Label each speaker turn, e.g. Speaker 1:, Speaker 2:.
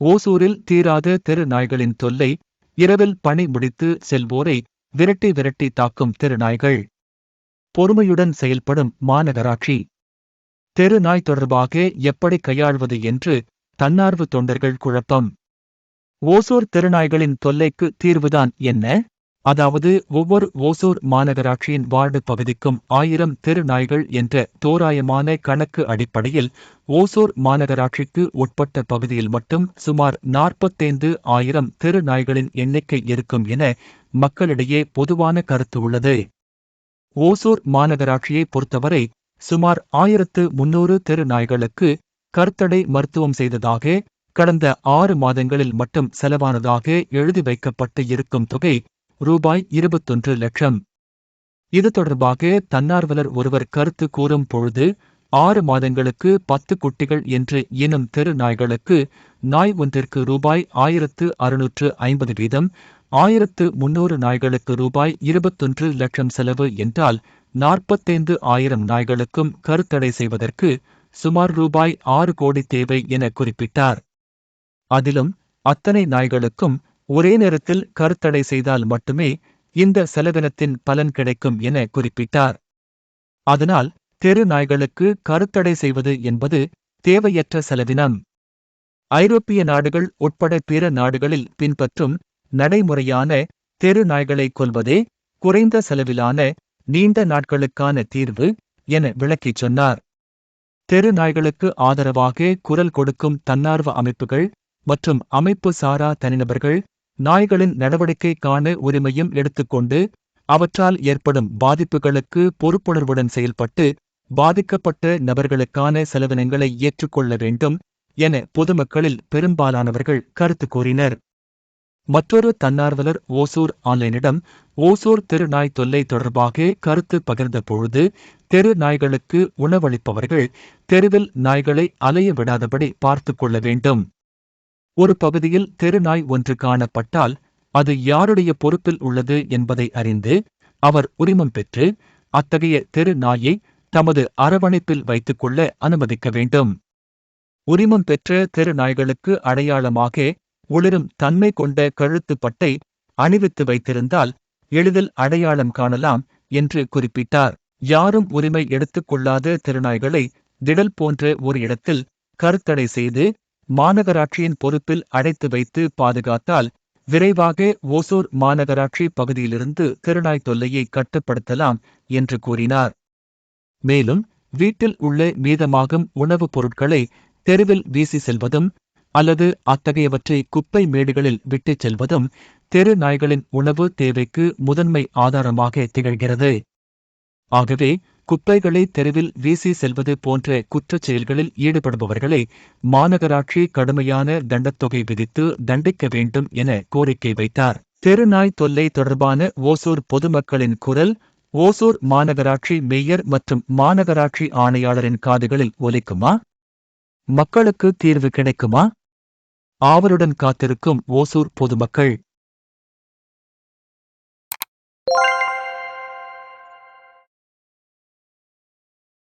Speaker 1: ஓசூரில் தீராத தெரு நாய்களின் தொல்லை இரவில் பணி முடித்து செல்வோரை விரட்டி விரட்டி தாக்கும் தெருநாய்கள் பொறுமையுடன் செயல்படும் மாநகராட்சி. தெரு நாய் தொடர்பாக எப்படி கையாள்வது என்று தன்னார்வ தொண்டர்கள் குழப்பம். ஓசூர் தெருநாய்களின் தொல்லைக்கு தீர்வுதான் என்ன? அதாவது ஒவ்வொரு ஓசூர் மாநகராட்சியின் வார்டு பகுதிக்கும் ஆயிரம் தெரு நாய்கள் என்ற தோராயமான கணக்கு அடிப்படையில் ஓசூர் மாநகராட்சிக்கு உட்பட்ட பகுதியில் மட்டும் சுமார் நாற்பத்தைந்து ஆயிரம் தெரு நாய்களின் எண்ணிக்கை இருக்கும் என மக்களிடையே பொதுவான கருத்து உள்ளது. ஓசூர் மாநகராட்சியை பொறுத்தவரை சுமார் ஆயிரத்து முன்னூறு தெரு நாய்களுக்கு கருத்தடை மருத்துவம் செய்ததாக கடந்த ஆறு மாதங்களில் மட்டும் செலவானதாக எழுதி வைக்கப்பட்டு இருக்கும் தொகை ரூபாய் இருபத்தொன்று லட்சம். இது தொடர்பாக தன்னார்வலர் ஒருவர் கருத்து கூறும் பொழுது ஆறு மாதங்களுக்கு பத்து குட்டிகள் என்று எனும் தெரு நாய்களுக்கு நாய் ஒன்றிற்கு ரூபாய் ஆயிரத்து அறுநூற்று ஐம்பது வீதம் ஆயிரத்து முன்னூறு நாய்களுக்கு ரூபாய் இருபத்தொன்று லட்சம் செலவு என்றால் நாற்பத்தைந்து ஆயிரம் நாய்களுக்கும் கருத்தடை செய்வதற்கு சுமார் ரூபாய் ஆறு கோடி தேவை என குறிப்பிட்டார். அதிலும் அத்தனை நாய்களுக்கும் ஒரே நேரத்தில் கருத்தடை செய்தால் மட்டுமே இந்த செலவினத்தின் பலன் கிடைக்கும் என குறிப்பிட்டார். அதனால் தெரு நாய்களுக்கு கருத்தடை செய்வது என்பது தேவையற்ற செலவினம். ஐரோப்பிய நாடுகள் உட்பட பிற நாடுகளில் பின்பற்றும் நடைமுறையான தெரு நாய்களை கொல்வதே குறைந்த செலவிலான நீண்ட நாட்களுக்கான தீர்வு என விளக்கிச் சொன்னார். தெரு நாய்களுக்கு ஆதரவாக குரல் கொடுக்கும் தன்னார்வ அமைப்புகள் மற்றும் அமைப்பு சாரா தனிநபர்கள் நாய்களின் நடவடிக்கைக்கான உரிமையும் எடுத்துக்கொண்டு அவற்றால் ஏற்படும் பாதிப்புகளுக்கு பொறுப்புணர்வுடன் செயல்பட்டு பாதிக்கப்பட்ட நபர்களுக்கான செலவினங்களை ஏற்றுக்கொள்ள வேண்டும் என பொதுமக்களில் பெரும்பாலானவர்கள் கருத்து கூறினர். மற்றொரு தன்னார்வலர் ஓசூர் ஆன்லைனிடம் ஓசூர் தெரு நாய் தொல்லை தொடர்பாக கருத்து பகிர்ந்த பொழுது தெரு நாய்களுக்கு உணவளிப்பவர்கள் தெருவில் நாய்களை அலைய விடாதபடி பார்த்து கொள்ள வேண்டும். ஒரு பகுதியில் தெரு நாய் ஒன்று காணப்பட்டால் அது யாருடைய பொறுப்பில் உள்ளது என்பதை அறிந்து அவர் உரிமம் பெற்று அத்தகைய தெரு நாயை தமது அரவணைப்பில் வைத்துக் கொள்ள அனுமதிக்க வேண்டும். உரிமம் பெற்ற தெரு நாய்களுக்கு அடையாளமாக ஒளிரும் தன்மை கொண்ட கழுத்து பட்டை அணிவித்து வைத்திருந்தால் எளிதில் அடையாளம் காணலாம் என்று குறிப்பிட்டார். யாரும் உரிமை எடுத்துக் கொள்ளாத திருநாய்களை திடல் போன்ற ஒரு இடத்தில் கருத்தடை செய்து மாநகராட்சியின் பொறுப்பில் அடைத்து வைத்து பாதுகாத்தால் விரைவாக ஓசூர் மாநகராட்சி பகுதியிலிருந்து திருநாய் தொல்லையை கட்டுப்படுத்தலாம் என்று கூறினார். மேலும் வீட்டில் உள்ள மீதமாகும் உணவுப் பொருட்களை தெருவில் வீசி செல்வதும் அல்லது அத்தகையவற்றை குப்பை மேடுகளில் விட்டுச் செல்வதும் தெரு நாய்களின் உணவு தேவைக்கு முதன்மை ஆதாரமாக திகழ்கிறது. ஆகவே குப்பைகளை தெருவில் வீசி செல்வது போன்ற குற்றச் செயல்களில் ஈடுபடுபவர்களை மாநகராட்சி கடுமையான தண்டத்தொகை விதித்து தண்டிக்க வேண்டும் என கோரிக்கை வைத்தார். தெருநாய் தொல்லை தொடர்பான ஓசூர் பொதுமக்களின் குரல் ஓசூர் மாநகராட்சி மேயர் மற்றும் மாநகராட்சி ஆணையாளரின் காதுகளில் ஒலிக்குமா? மக்களுக்கு தீர்வு கிடைக்குமா? ஆவலுடன் காத்திருக்கும் ஓசூர் பொதுமக்கள்